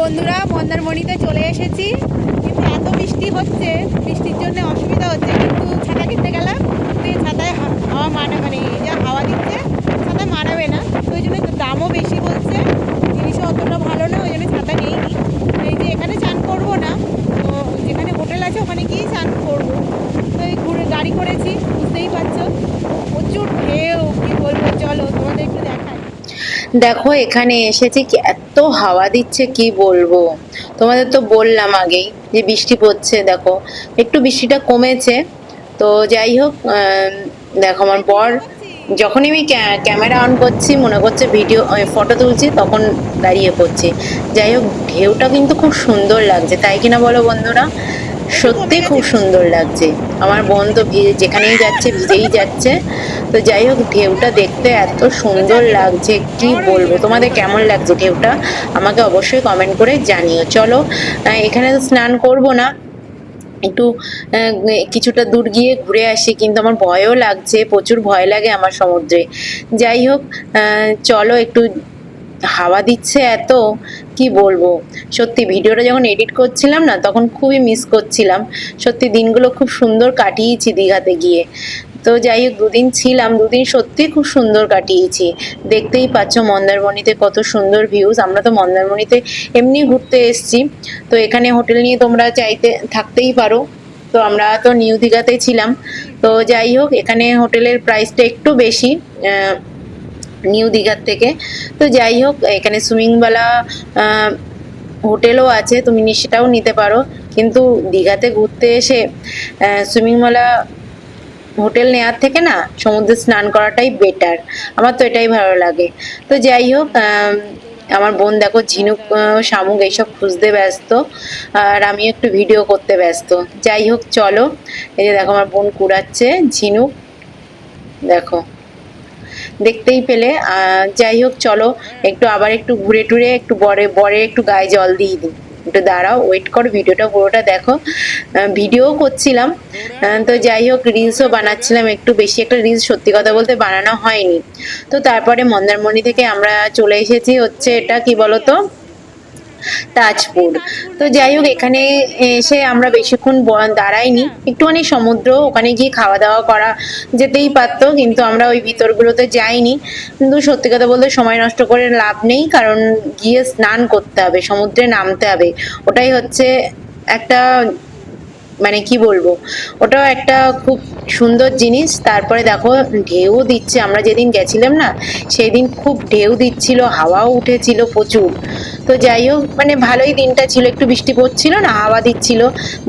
বন্ধুরা, মন্দারমণিতে চলে এসেছি। কিন্তু এত বৃষ্টি হচ্ছে, বৃষ্টির জন্য অসুবিধা হচ্ছে, কিন্তু ছাতা কিনতে গেলাম তো এই ছাতায় হাওয়া মানে মানে যা হাওয়া দিচ্ছে, ছাতা মানাবে না, তো ওই জন্য দামও বেশি বলছে, জিনিসও অতটা ভালো না, ওই জন্য ছাতা নেই এই যে এখানে চান করব না, তো যেখানে হোটেল আছে ওখানে গিয়েই চান করব তো এই ঘুরে গাড়ি করেছি বুঝতেই পারছ প্রচুর ঢেউ কি বলব চলো তোমাদের একটু দেখাই দেখো, এখানে এসেছি কি এত হাওয়া দিচ্ছে, কি বলব? তোমাদের তো বললাম আগেই যে বৃষ্টি পড়ছে, দেখো। একটু বৃষ্টিটা কমেছে। তো যাই হোক দেখো, আমার বর যখনই আমি ক্যামেরা অন করছি, মনে করছে ভিডিও ফটো তুলছি, তখন দাঁড়িয়ে পড়ছি। যাই হোক, ঢেউটা কিন্তু খুব সুন্দর লাগছে। তাই কিনা বলো বন্ধুরা? সত্যি খুব সুন্দর লাগছে। আমার বোন তো যেখানেই যাচ্ছে, ভিজেই যাচ্ছে। তো যাই হোক, ঢেউটা দেখতে এত সুন্দর লাগছে, কি বলব? তোমাদের কেমন লাগছে ঢেউটা? আমাকে অবশ্যই কমেন্ট করে জানিও। চলো এখানে তো স্নান করব না। একটু কিছুটা দূর গিয়ে ঘুরে আসি, কিন্তু আমার ভয়ও লাগছে, প্রচুর ভয় লাগে আমার সমুদ্রে। যাই হোক চলো, একটু হাওয়া দিচ্ছে এত, কি বলব? সত্যি ভিডিওটা যখন এডিট করছিলাম না, তখন খুবই মিস করছিলাম। সত্যি দিনগুলো খুব সুন্দর কাটিয়েছি দীঘাতে গিয়ে। তো যাই হোক, দুদিন ছিলাম, দুদিন সত্যি খুব সুন্দর কাটিয়েছি। দেখতেই পাচ্ছ মন্দারমণিতে কত সুন্দর ভিউজ আমরা তো মন্দারমণিতে এমনি ঘুরতে এসেছি। তো এখানে হোটেল নিয়ে তোমরা চাইতে, থাকতেই পারো। তো আমরা তো নিউ দীঘাতে ছিলাম। তো যাই হোক, এখানে হোটেলের প্রাইসটা একটু বেশি। নিউ দীঘার থেকে। তো যাই হোক, এখানে সুইমিংওয়ালা হোটেলও আছে, তুমি সেটাও নিতে পারো। কিন্তু দীঘাতে ঘুরতে এসে সুইমিংওয়ালা হোটেল নেওয়ার থেকে না, সমুদ্রে স্নান করাটাই বেটার আমার তো এটাই ভালো লাগে। তো যাই হোক আমার বোন দেখো, ঝিনুক শামুক এইসব খুঁজতে ব্যস্ত, আর আমি একটু ভিডিও করতে ব্যস্ত। যাই হোক, চলো। এই যে দেখো, আমার বোন কুড়াচ্ছে, ঝিনুক, দেখো। দেখতেই পেলে। যাই হোক, চলো একটু আবার একটু ঘুরে টুরে একটু বরে বরে একটু গায়ে জল দিয়ে দিই। একটু দাঁড়াও ওয়েট করো, ভিডিওটা পুরোটা দেখো। ভিডিও করছিলাম। তো যাই হোক রিলসও বানাচ্ছিলাম একটু বেশি। একটা রিলস সত্যি কথা বলতে বানানো হয়নি। তো তারপরে মন্দারমণি থেকে আমরা চলে এসেছি হচ্ছে এটা কি বলতো? তাজপুর। তো যাই হোক, এখানে এসে আমরা বেশিক্ষণ দাঁড়াইনি। একটুখানি সমুদ্র, ওখানে গিয়ে খাওয়া দাওয়া করা যেতেই পারতো, কিন্তু আমরা ওই ভিতরগুলোতে যাইনি। কিন্তু সত্যি কথা বলতে সময় নষ্ট করে লাভ নেই, কারণ গিয়ে স্নান করতে হবে, সমুদ্রে নামতে হবে। ওটাই হচ্ছে একটা মানে কি বলব, ওটাও একটা খুব সুন্দর জিনিস। তারপরে দেখো, ঢেউ দিচ্ছে। আমরা যেদিন গেছিলাম না, সেদিন খুব ঢেউ দিচ্ছিল, হাওয়াও উঠেছিল প্রচুর। তো যাই হোক মানে ভালোই দিনটা ছিল। একটু বৃষ্টি পড়ছিল না, হাওয়া দিচ্ছিল।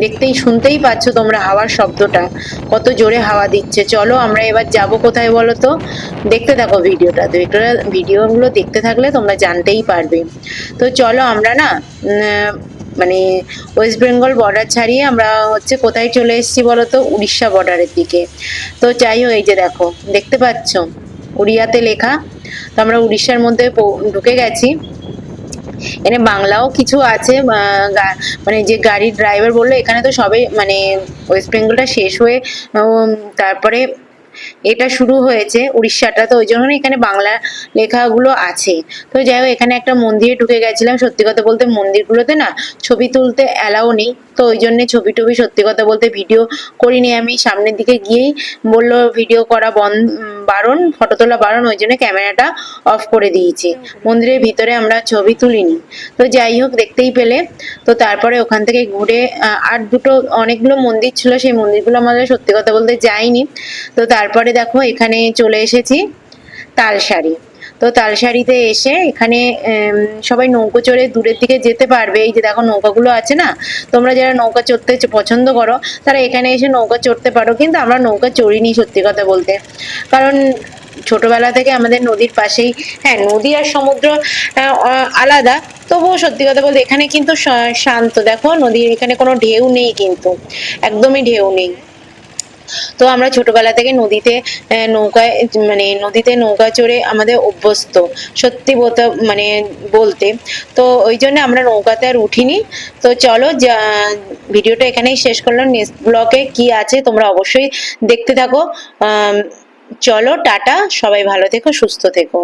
দেখতেই শুনতেই পাচ্ছ তোমরা হাওয়ার শব্দটা। কত জোরে হাওয়া দিচ্ছে। চলো আমরা এবার যাব কোথায় বলো তো? দেখতে থাকো ভিডিওটা। তো এটা ভিডিওগুলো দেখতে থাকলে তোমরা জানতেই পারবে। তো চলো আমরা না মানে ওয়েস্ট বেঙ্গল বর্ডার ছাড়িয়ে আমরা হচ্ছে কোথায় চলে এসেছি বলো তো? উড়িষ্যা বর্ডারের দিকে। তো যাই হোক, এই যে দেখো, দেখতে পাচ্ছ? উড়িয়াতে লেখা। তো আমরা উড়িষ্যার মধ্যে ঢুকে গেছি। এখানে বাংলাও কিছু আছে মানে যে গাড়ির ড্রাইভার বলল, এখানে তো সবে মানে ওয়েস্ট বেঙ্গলটা শেষ হয়ে তারপরে এটা শুরু হয়েছে উড়িষ্যাটা, তো ওই জন্য এখানে বাংলা লেখাগুলো আছে। তো যাই হোক, এখানে একটা মন্দিরে ঢুকে গেছিলাম, সত্যি কথা বলতে মন্দিরগুলোতে না ছবি তুলতে অ্যালাও নেই। তো ওই জন্যে ছবি টবি সত্যি কথা বলতে ভিডিও করিনি। আমি সামনের দিকে গিয়েই বলল ভিডিও করা বন্ধ বারণ ফটো তোলা বারণ, ওই জন্য ক্যামেরাটা অফ করে দিয়েছি। মন্দিরের ভিতরে আমরা ছবি তুলিনি। তো যাই হোক, দেখতেই পেলে। তো তারপরে ওখান থেকে ঘুরে আর দুটো অনেকগুলো মন্দির ছিল, সেই মন্দিরগুলো আমাদের সত্যি কথা বলতে যাইনি তো তারপরে দেখো, এখানে চলে এসেছি তালসারি তো তালসারিতে এসে এখানে সবাই নৌকো চড়ে দূরের দিকে যেতে পারবে। এই যে দেখো নৌকাগুলো আছে না? তোমরা যারা নৌকা চড়তে পছন্দ করো, তারা এখানে এসে নৌকা চড়তে পারো। কিন্তু আমরা নৌকা চড়িনি সত্যি কথা বলতে। কারণ ছোটবেলা থেকে আমাদের নদীর পাশেই হ্যাঁ নদী আর সমুদ্র আলাদা। তবুও সত্যি কথা বলতে এখানে কিন্তু শান্ত। দেখো নদীর এখানে কোনো ঢেউ নেই কিন্তু। একদমই ঢেউ নেই। তো আমরা ছোটবেলা থেকে নদীতে নৌকায় মানে নদীতে নৌকা চড়ে আমাদের অভ্যস্ত, সত্যি বলতে মানে বলতে। তো ওই জন্য আমরা নৌকাতে আর উঠিনি। তো চলো, যা, ভিডিওটা এখানেই শেষ করলাম। নেক্সট ব্লকে কি আছে তোমরা অবশ্যই দেখতে থাকো। চলো, টাটা। সবাই ভালো থেকো, সুস্থ থেকো।